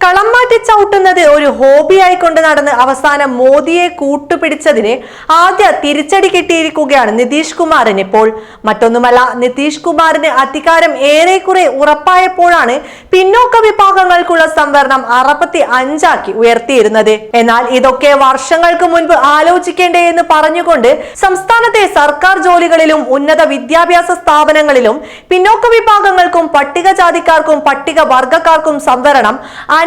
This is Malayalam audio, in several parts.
കളം മാറ്റി ചവിട്ടുന്നത് ഒരു ഹോബിയായി കൊണ്ട് നടന്ന് അവസാനം മോദിയെ കൂട്ടുപിടിച്ചതിന് ആദ്യ തിരിച്ചടി കിട്ടിയിരിക്കുകയാണ് നിതീഷ് കുമാറിന്. ഇപ്പോൾ മറ്റൊന്നുമല്ല നിതീഷ് കുമാറിന് അധികാരം ഏറെക്കുറെ ഉറപ്പായപ്പോഴാണ് പിന്നോക്ക വിഭാഗങ്ങൾക്കുള്ള സംവരണം അറുപത്തി അഞ്ചാക്കി ഉയർത്തിയിരുന്നത്. എന്നാൽ ഇതൊക്കെ വർഷങ്ങൾക്ക് മുൻപ് ആലോചിക്കേണ്ടേ എന്ന് പറഞ്ഞുകൊണ്ട് സംസ്ഥാനത്തെ സർക്കാർ ജോലികളിലും ഉന്നത വിദ്യാഭ്യാസ സ്ഥാപനങ്ങളിലും പിന്നോക്ക വിഭാഗങ്ങൾക്കും പട്ടികജാതിക്കാർക്കും പട്ടിക വർഗക്കാർക്കും സംവരണം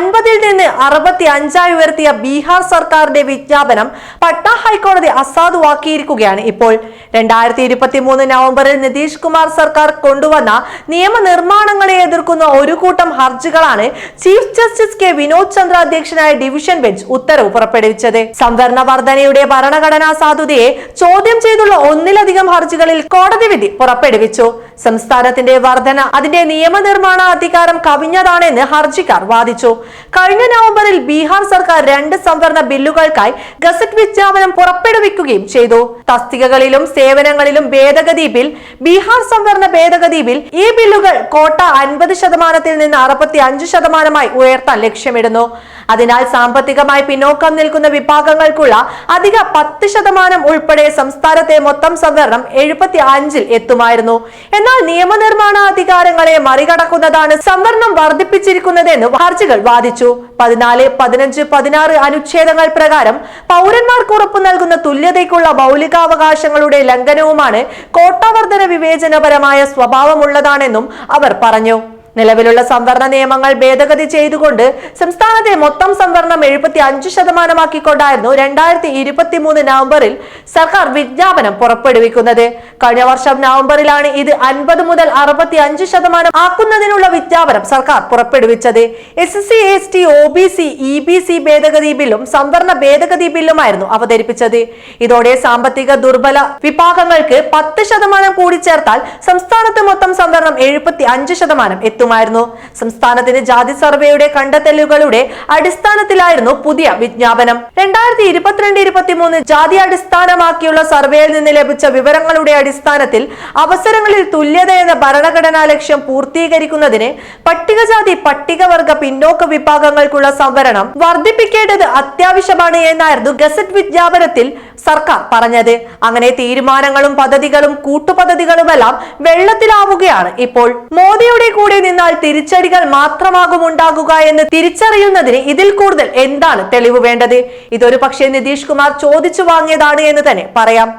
അൻപതിൽ നിന്ന് അറുപത്തി അഞ്ചായി ഉയർത്തിയ ബീഹാർ സർക്കാരിന്റെ വിജ്ഞാപനം പട്ന ഹൈക്കോടതി അസാധുവാക്കിയിരിക്കുകയാണ് ഇപ്പോൾ. രണ്ടായിരത്തി ഇരുപത്തി മൂന്ന് നവംബറിൽ നിതീഷ് കുമാർ സർക്കാർ കൊണ്ടുവന്ന നിയമനിർമ്മാണങ്ങളെ എതിർക്കുന്ന ഒരു കൂട്ടം ഹർജികളാണ് chief justice K Vinod Chandra അധ്യക്ഷനായ ഡിവിഷൻ ബെഞ്ച് ഉത്തരവ് പുറപ്പെടുവിച്ചത്. സംവരണ വർധനയുടെ ഭരണഘടനാ സാധുതയെ ചോദ്യം ചെയ്തുള്ള ഒന്നിലധികം ഹർജികളിൽ കോടതി വിധി പുറപ്പെടുവിച്ചു. സംസ്ഥാനത്തിന്റെ വർധന അതിന്റെ നിയമനിർമ്മാണ അധികാരം കവിഞ്ഞതാണെന്ന് ഹർജിക്കാർ വാദിച്ചു. കഴിഞ്ഞ നവംബറിൽ ബീഹാർ സർക്കാർ രണ്ട് സംവരണ ബില്ലുകൾക്കായി ഗസറ്റ് വിജ്ഞാപനം പുറപ്പെടുവിക്കുകയും ചെയ്തു. തസ്തികകളിലും സേവനങ്ങളിലും ഭേദഗതി ബിൽ ബീഹാർ സംവരണ ഭേദഗതി ബിൽ ഈ ബില്ലുകൾ കോട്ട അൻപത് ശതമാനത്തിൽ നിന്ന് അറുപത്തി അഞ്ച് ശതമാനമായി ഉയർത്താൻ ലക്ഷ്യമിടുന്നു. അതിനാൽ സാമ്പത്തികമായി പിന്നോക്കം നിൽക്കുന്ന വിഭാഗങ്ങൾക്കുള്ള അധിക പത്ത് ശതമാനം ഉൾപ്പെടെ സംസ്ഥാനത്തെ മൊത്തം സംവരണം എഴുപത്തി അഞ്ചിൽ എത്തുമായിരുന്നു. എന്നാൽ നിയമനിർമ്മാണ അധികാരങ്ങളെ മറികടക്കുന്നതാണ് സംവരണം വർദ്ധിപ്പിച്ചിരിക്കുന്നതെന്ന് ഹർജികൾ വാദിച്ചു. പതിനാല് പതിനഞ്ച് പതിനാറ് അനുച്ഛേദങ്ങൾ പ്രകാരം പൗരന്മാർക്ക് ഉറപ്പു നൽകുന്ന തുല്യതയ്ക്കുള്ള മൗലികാവകാശങ്ങളുടെ ലംഘനവുമാണ് കോട്ടവർദ്ധന വിവേചനപരമായ സ്വഭാവമുള്ളതാണെന്നും അവർ പറഞ്ഞു. നിലവിലുള്ള സംവരണ നിയമങ്ങൾ ഭേദഗതി ചെയ്തുകൊണ്ട് സംസ്ഥാനത്തെ മൊത്തം സംവരണം എഴുപത്തി അഞ്ച് ശതമാനമാക്കിക്കൊണ്ടായിരുന്നു രണ്ടായിരത്തി ഇരുപത്തി മൂന്ന് നവംബറിൽ സർക്കാർ വിജ്ഞാപനം പുറപ്പെടുവിക്കുന്നത്. കഴിഞ്ഞ വർഷം നവംബറിലാണ് ഇത് അൻപത് മുതൽ അറുപത്തി അഞ്ച് ശതമാനം ആക്കുന്നതിനുള്ള വിജ്ഞാപനം സർക്കാർ പുറപ്പെടുവിച്ചത്. S C S T O B C E B C ഭേദഗതി ബില്ലും സംവരണ ഭേദഗതി ബില്ലുമായിരുന്നു അവതരിപ്പിച്ചത്. ഇതോടെ സാമ്പത്തിക ദുർബല വിഭാഗങ്ങൾക്ക് പത്ത് ശതമാനം കൂടി ചേർത്താൽ സംസ്ഥാനത്ത് മൊത്തം സംവരണം എഴുപത്തി അഞ്ച് ശതമാനം എത്തുമായിരുന്നു സംസ്ഥാനത്തിന്റെ ജാതി സർവേയുടെ കണ്ടെത്തലുകളുടെ അടിസ്ഥാനത്തിലായിരുന്നു പുതിയ വിജ്ഞാപനം. രണ്ടായിരത്തി ഇരുപത്തിരണ്ട് ഇരുപത്തിമൂന്ന് ജാതി അടിസ്ഥാനമാക്കിയുള്ള സർവേയിൽ നിന്ന് ലഭിച്ച വിവരങ്ങളുടെ അടിസ്ഥാനത്തിൽ അവസരങ്ങളിൽ തുല്യത എന്ന ഭരണഘടനാ ലക്ഷ്യം പൂർത്തീകരിക്കുന്നതിന് പട്ടികജാതി പട്ടികവർഗ പിന്നോക്ക വിഭാഗങ്ങൾക്കുള്ള സംവരണം വർദ്ധിപ്പിക്കേണ്ടത് അത്യാവശ്യമാണ് എന്നായിരുന്നു ഗസറ്റ് വിജ്ഞാപനത്തിൽ സർക്കാർ പറഞ്ഞത്. അങ്ങനെ തീരുമാനങ്ങളും പദ്ധതികളും കൂട്ടുപദ്ധതികളുമെല്ലാം വെള്ളത്തിലാവുകയാണ് ഇപ്പോൾ. മോദിയുടെ കൂടെ നിന്നാൽ തിരിച്ചടികൾ മാത്രമാകും ഉണ്ടാകുക എന്ന് തിരിച്ചറിയുന്നതിന് ഇതിൽ കൂടുതൽ എന്താണ് തെളിവ് വേണ്ടത്? ഇതൊരു പക്ഷേ നിതീഷ് കുമാർ ചോദിച്ചു വാങ്ങിയതാണ് എന്ന് തന്നെ പറയാം.